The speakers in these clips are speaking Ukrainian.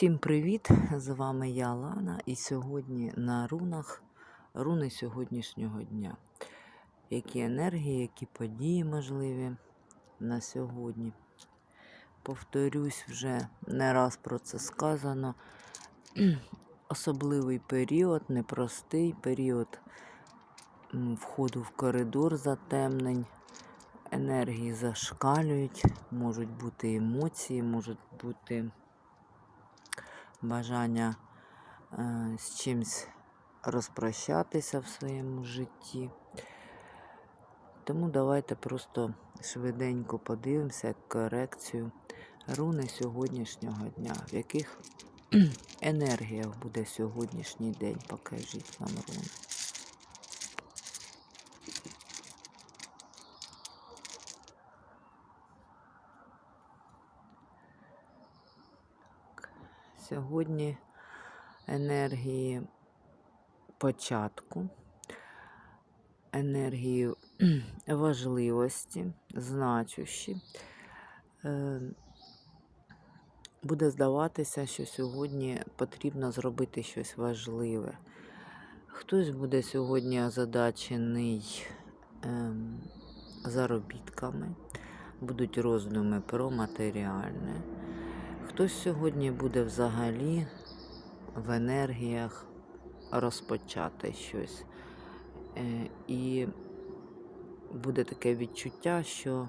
Усім привіт! З вами я Лана, і сьогодні на рунах руни сьогоднішнього дня. Які енергії, які події можливі на сьогодні. Повторюсь, вже не раз про це сказано. Особливий період, непростий період входу в коридор затемнень. Енергії зашкалюють, можуть бути емоції, можуть бути бажання е, з чимось розпрощатися в своєму житті. Тому давайте просто швиденько подивимося корекцію руни сьогоднішнього дня. В яких енергіях буде сьогоднішній день? Покажіть нам руни. Сьогодні енергії початку, енергії важливості, значущі. Е, Буде здаватися, що сьогодні потрібно зробити щось важливе. Хтось буде сьогодні озадачений ем, заробітками, будуть роздуми про матеріальне. Хтось сьогодні буде взагалі в енергіях розпочати щось. Е, І буде таке відчуття, що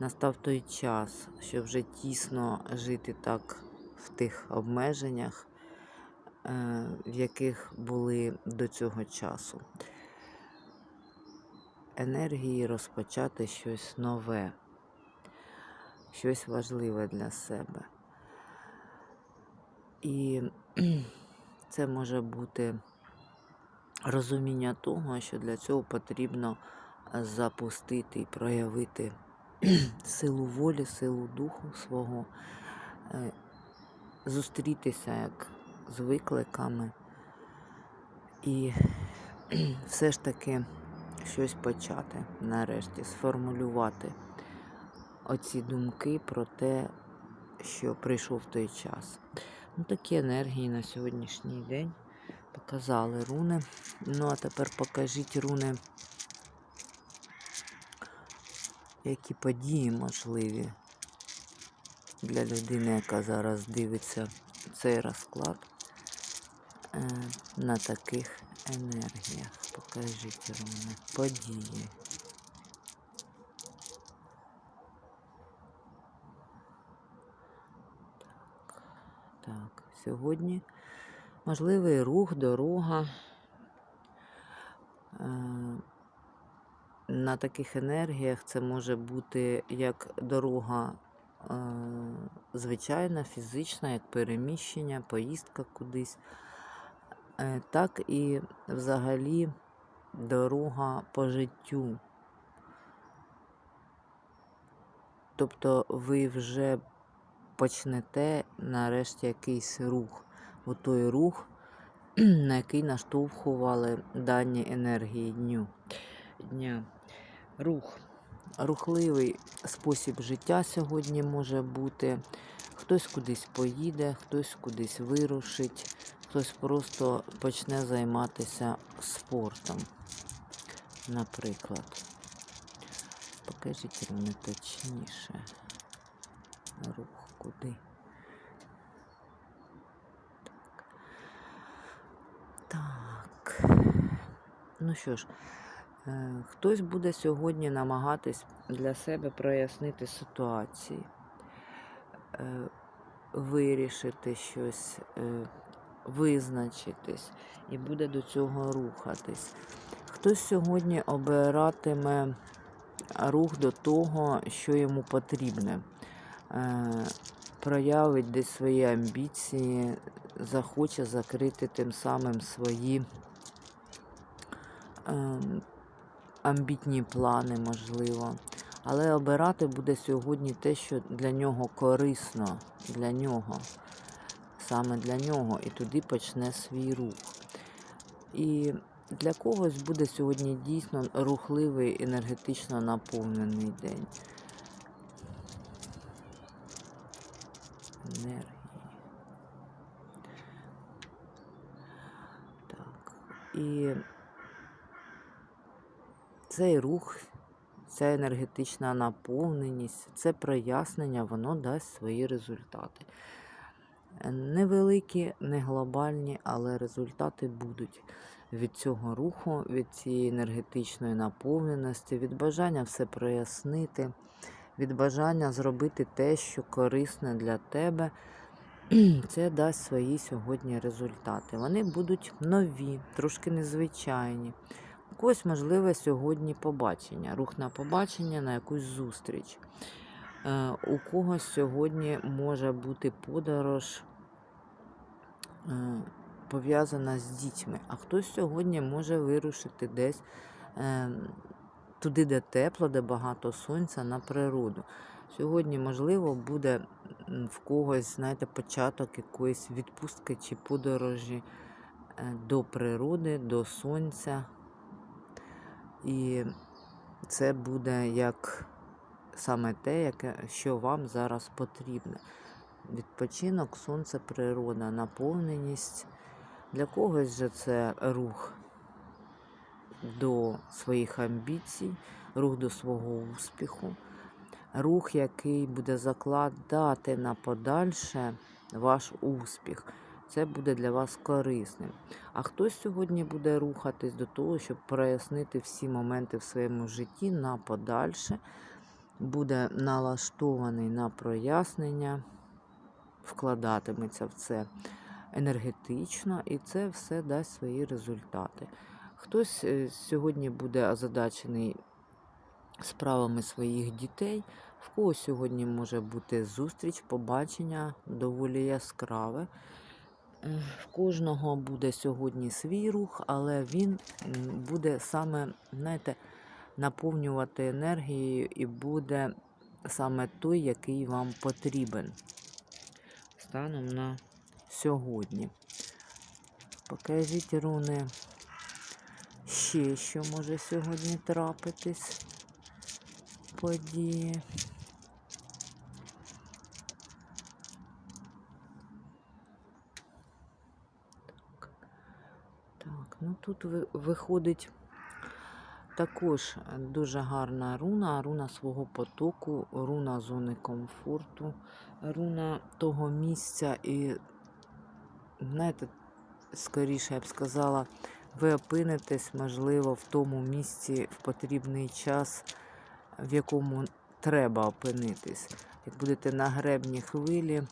настав той час, що вже тісно жити так в тих обмеженнях, е, в яких були до цього часу. Енергії розпочати щось нове, щось важливе для себе. І це може бути розуміння того, що для цього потрібно запустити і проявити силу волі, силу духу свого, е, зустрітися як з викликами і все ж таки щось почати нарешті, сформулювати оці думки про те, що прийшов той час. Ну, Такі енергії на сьогоднішній день показали руни. Ну, а тепер покажіть руни, які події можливі для людини, яка зараз дивиться цей розклад е, на таких енергіях. Покажіть руни. Події. Так, сьогодні можливий рух, дорога. Е, На таких енергіях це може бути як дорога е, звичайна, фізична, як переміщення, поїздка кудись, е, так і взагалі дорога по життю. Тобто ви вже почнете нарешті якийсь рух. У той рух, на який наштовхували дані енергії дню. дня. Рух. Рухливий спосіб життя сьогодні може бути. Хтось кудись поїде, хтось кудись вирушить, хтось просто почне займатися спортом, наприклад. Покажіть мені точніше рух куди. Так. Ну що ж, е, хтось буде сьогодні намагатись для себе прояснити ситуації, е, вирішити щось, е, визначитись і буде до цього рухатись. Хтось сьогодні обиратиме рух до того, що йому потрібне. Е, проявить десь свої амбіції, захоче закрити тим самим свої е, амбітні плани, можливо. Але обирати буде сьогодні те, що для нього корисно, для нього, саме для нього, і туди почне свій рух. І для когось буде сьогодні дійсно рухливий, енергетично наповнений день. енергії. Так. І цей рух, ця енергетична наповненість, це прояснення, воно дасть свої результати. Невеликі, не глобальні, але результати будуть від цього руху, від цієї енергетичної наповненості, від бажання все прояснити від бажання зробити те, що корисне для тебе. Це дасть свої сьогодні результати. Вони будуть нові, трошки незвичайні. У когось, можливе, сьогодні побачення, рух на побачення, на якусь зустріч. Е, У когось сьогодні може бути подорож е, пов'язана з дітьми, а хтось сьогодні може вирушити десь е, туди, де тепло, де багато сонця, на природу. Сьогодні, можливо, буде в когось, знаєте, початок якоїсь відпустки чи подорожі е, до природи, до сонця. І це буде як саме те, яке, що вам зараз потрібне. Відпочинок, сонце, природа, наповненість. Для когось же це рух до своїх амбіцій, рух до свого успіху, рух, який буде закладати на подальше ваш успіх. Це буде для вас корисним. А хтось сьогодні буде рухатись до того, щоб прояснити всі моменти в своєму житті на подальше, буде налаштований на прояснення, вкладатиметься в це енергетично, і це все дасть свої результати. Хтось е, сьогодні буде озадачений справами своїх дітей, в когось сьогодні може бути зустріч, побачення доволі яскраве. В кожного буде сьогодні свій рух, але він буде саме, знаєте, наповнювати енергією і буде саме той, який вам потрібен станом на сьогодні. Покажіть руни ще, що може сьогодні трапитись. Події. Так, ну тут виходить також дуже гарна руна, руна свого потоку, руна зони комфорту, руна того місця. І, знаєте, скоріше я б сказала, ви опинитесь, можливо, в тому місці в потрібний час, в якому треба опинитись. Як будете на гребні хвилі,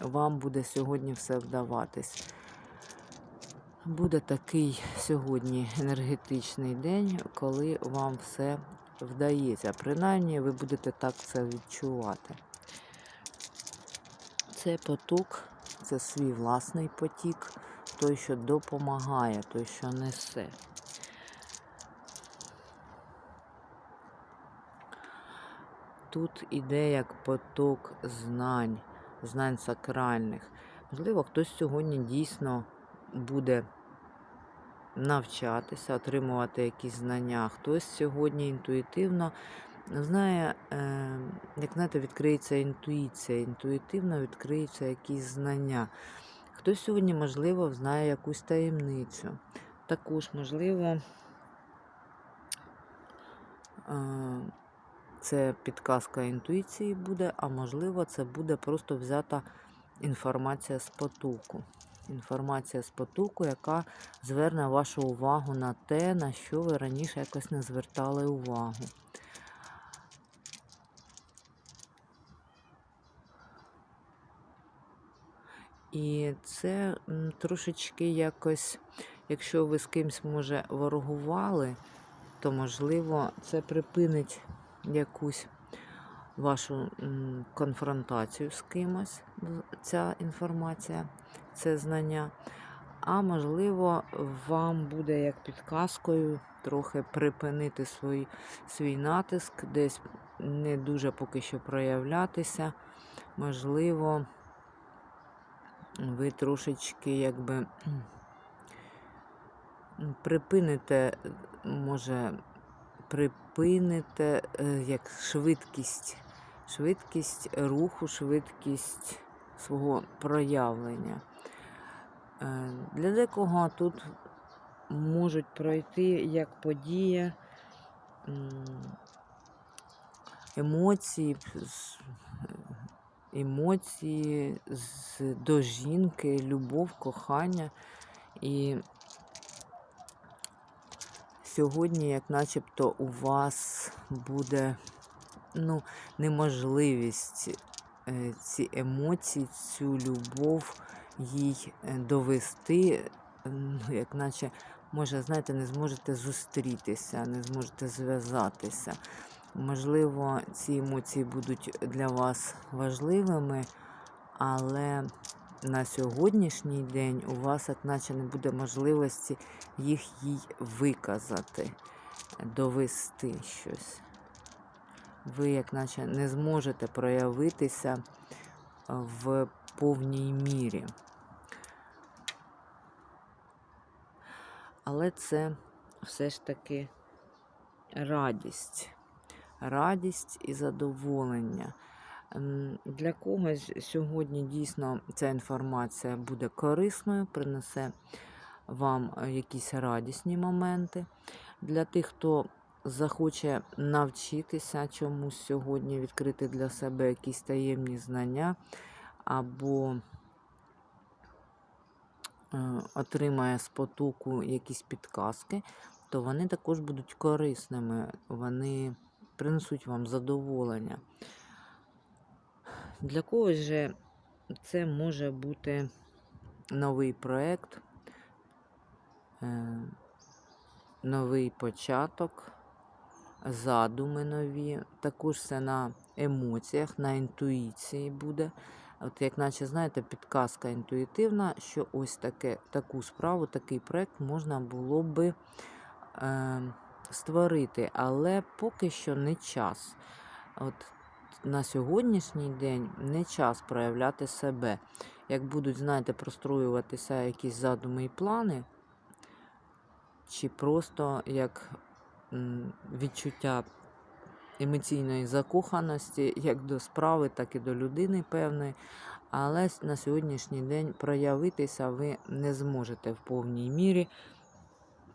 вам буде сьогодні все вдаватись. Буде такий сьогодні енергетичний день, коли вам все вдається. Принаймні, ви будете так це відчувати. Це поток, це свій власний потік, той, що допомагає, той, що несе. Тут іде як поток знань, знань сакральних. Можливо, хтось сьогодні дійсно буде навчатися, отримувати якісь знання. Хтось сьогодні інтуїтивно знає, е, як знаєте, відкриється інтуїція, інтуїтивно відкриються якісь знання. Хтось сьогодні, можливо, знає якусь таємницю. Також, можливо, е, це підказка інтуїції буде, а можливо, це буде просто взята інформація з потоку. Інформація з потоку, яка зверне вашу увагу на те, на що ви раніше якось не звертали увагу. І це трошечки якось, якщо ви з кимсь, може, ворогували, то можливо це припинить якусь вашу конфронтацію з кимось, ця інформація, це знання. А можливо, вам буде як підказкою трохи припинити свій, свій натиск, десь не дуже поки що проявлятися. Можливо, ви трошечки якби припините, може, припините е, як швидкість, швидкість руху, швидкість свого проявлення. Е, Для декого тут можуть пройти як подія емоції, емоції до жінки, любов, кохання. І сьогодні, як начебто, у вас буде ну, неможливість е, ці емоції, цю любов їй е, довести, ну, як наче, може, знаєте, не зможете зустрітися, не зможете зв'язатися. Можливо, ці емоції будуть для вас важливими, але на сьогоднішній день у вас, як наче, не буде можливості їх їй виказати, довести щось. Ви, як наче, не зможете проявитися в повній мірі. Але це все ж таки радість. Радість і задоволення. Для когось сьогодні дійсно ця інформація буде корисною, принесе вам е, якісь радісні моменти. Для тих, хто захоче навчитися чомусь сьогодні, відкрити для себе якісь таємні знання, або е, отримає з потоку якісь підказки, то вони також будуть корисними, вони принесуть вам задоволення. Для когось же це може бути новий проєкт, е, новий початок, задуми нові. Також це на емоціях, на інтуїції буде. От як наче, знаєте, підказка інтуїтивна, що ось таке, таку справу, такий проєкт можна було би е, створити, але поки що не час. От на сьогоднішній день не час проявляти себе. Як будуть, знаєте, простроюватися якісь задуми і плани, чи просто як відчуття емоційної закоханості, як до справи, так і до людини певної. Але на сьогоднішній день проявитися ви не зможете в повній мірі,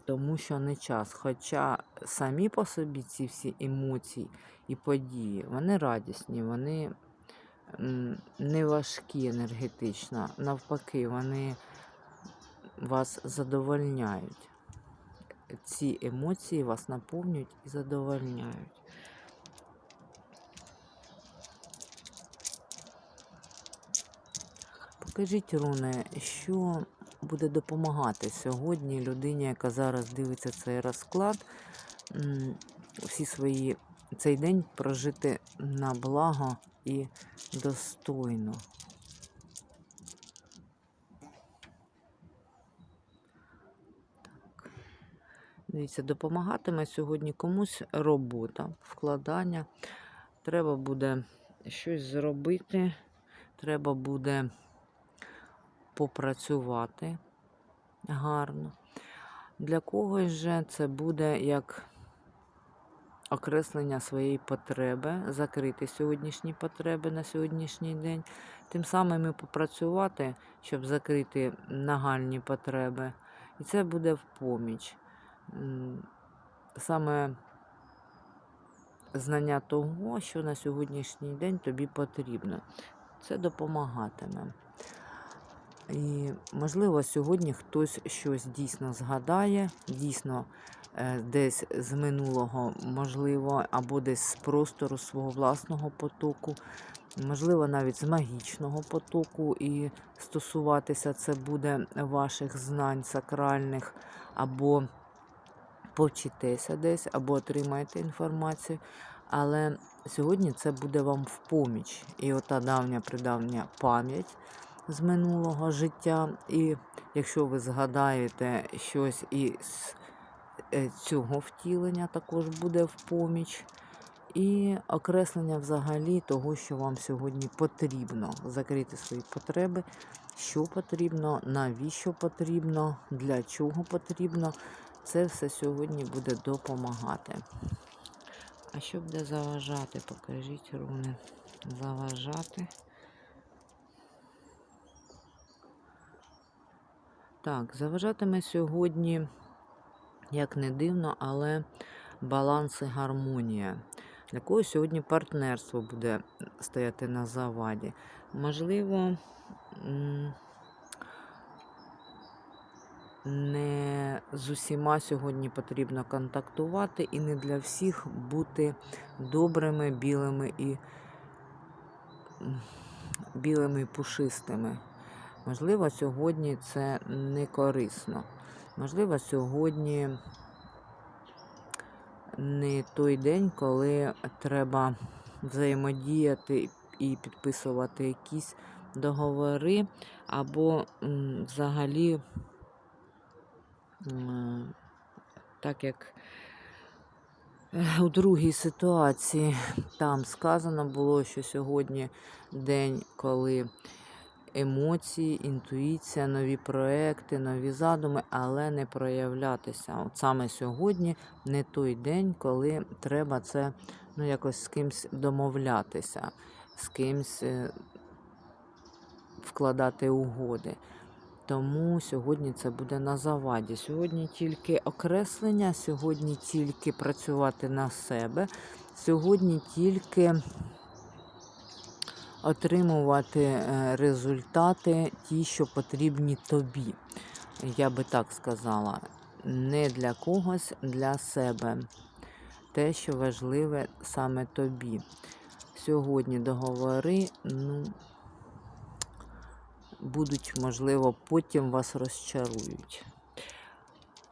тому що не час. Хоча самі по собі ці всі емоції і події, вони радісні, вони не важкі енергетично. Навпаки, вони вас задовольняють. Ці емоції вас наповнюють і задовольняють. Покажіть, Руне, що буде допомагати сьогодні людині, яка зараз дивиться цей розклад, всі свої цей день прожити на благо і достойно. Так. Дивіться, допомагатиме сьогодні комусь робота, вкладання. Треба буде щось зробити, треба буде попрацювати гарно. Для когось же це буде як окреслення своєї потреби, закрити сьогоднішні потреби на сьогоднішній день, тим самим і попрацювати, щоб закрити нагальні потреби. І це буде в поміч. Саме знання того, що на сьогоднішній день тобі потрібно. Це допомагатиме. І, можливо, сьогодні хтось щось дійсно згадає, дійсно е, десь з минулого, можливо, або десь з простору свого власного потоку, можливо, навіть з магічного потоку, і стосуватися це буде ваших знань сакральних, або повчитеся десь, або отримаєте інформацію. Але сьогодні це буде вам в поміч. І ота давня придавня пам'ять з минулого життя. І якщо ви згадаєте щось із е, цього втілення, також буде в поміч. І окреслення взагалі того, що вам сьогодні потрібно. Закрити свої потреби, що потрібно, навіщо потрібно, для чого потрібно. Це все сьогодні буде допомагати. А що буде заважати? Покажіть, руни. Заважати. Так, заважатиме сьогодні Як не дивно, але баланс і гармонія. Для когось сьогодні партнерство буде стояти на заваді. Можливо, не з усіма сьогодні потрібно контактувати і не для всіх бути добрими, білими і білими і пушистими. Можливо, сьогодні це не корисно. Можливо, сьогодні не той день, коли треба взаємодіяти і підписувати якісь договори, або взагалі, так як е, у другій ситуації там сказано було, що сьогодні день, коли емоції, інтуїція, нові проекти, нові задуми, але не проявлятися. От саме сьогодні не той день, коли треба це ну, якось з кимсь домовлятися, з кимсь е, вкладати угоди. Тому сьогодні це буде на заваді. Сьогодні тільки окреслення, сьогодні тільки працювати на себе, сьогодні тільки отримувати е, результати, ті, що потрібні тобі. Я би так сказала, не для когось, для себе. Те, що важливе саме тобі. Сьогодні договори, ну, будуть, можливо, потім вас розчарують.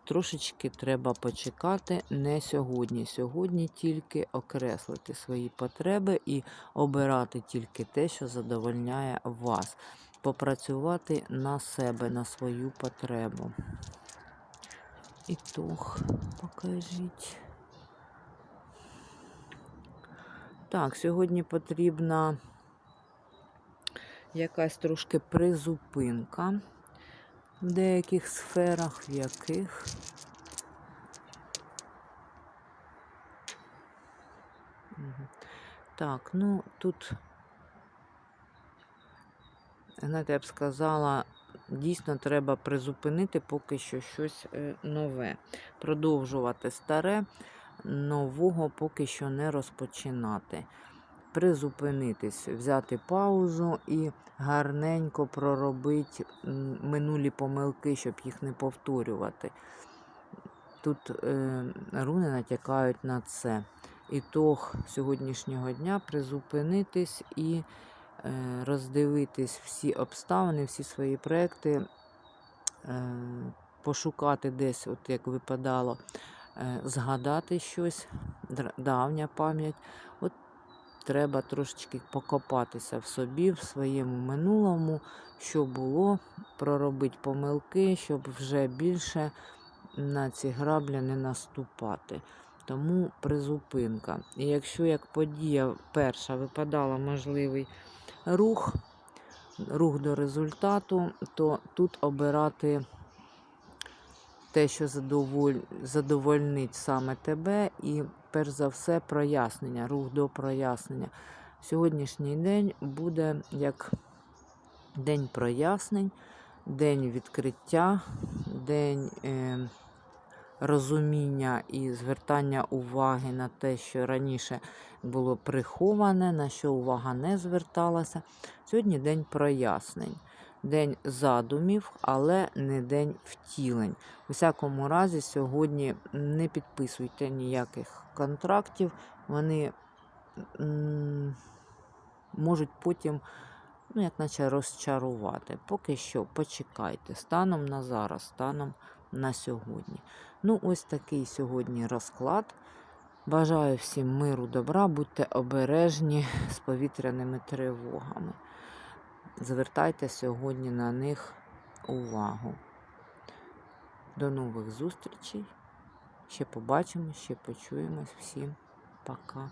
Трошечки треба почекати не сьогодні. Сьогодні тільки окреслити свої потреби і обирати тільки те, що задовольняє вас. Попрацювати на себе, на свою потребу. Ітог покажіть. Так, сьогодні потрібна якась трошки призупинка в деяких сферах, в яких. Так, ну тут, знаєте, я б сказала, дійсно треба призупинити поки що щось е, нове. Продовжувати старе, нового поки що не розпочинати. Призупинитись, взяти паузу і гарненько проробити минулі помилки, щоб їх не повторювати. Тут е, руни натякають на це. Ітог сьогоднішнього дня призупинитись і е, роздивитись всі обставини, всі свої проекти, е, пошукати десь, от як випадало, е, згадати щось, давня пам'ять. Треба трошечки покопатися в собі, в своєму минулому, що було, проробити помилки, щоб вже більше на ці граблі не наступати. Тому призупинка. І якщо як подія перша випадала можливий рух, рух до результату, то тут обирати те, що задоволь... задовольнить саме тебе, і перш за все прояснення, рух до прояснення. Сьогоднішній день буде як день прояснень, день відкриття, день е, розуміння і звертання уваги на те, що раніше було приховане, на що увага не зверталася. Сьогодні день прояснень. День задумів, але не день втілень. У всякому разі, сьогодні не підписуйте ніяких контрактів, вони можуть потім, ну, як наче розчарувати. Поки що почекайте, станом на зараз, станом на сьогодні. Ну, ось такий сьогодні розклад. Бажаю всім миру, добра, будьте обережні з повітряними тривогами. Звертайте сьогодні на них увагу. До нових зустрічей. Ще побачимо, ще почуємось. Всім пока.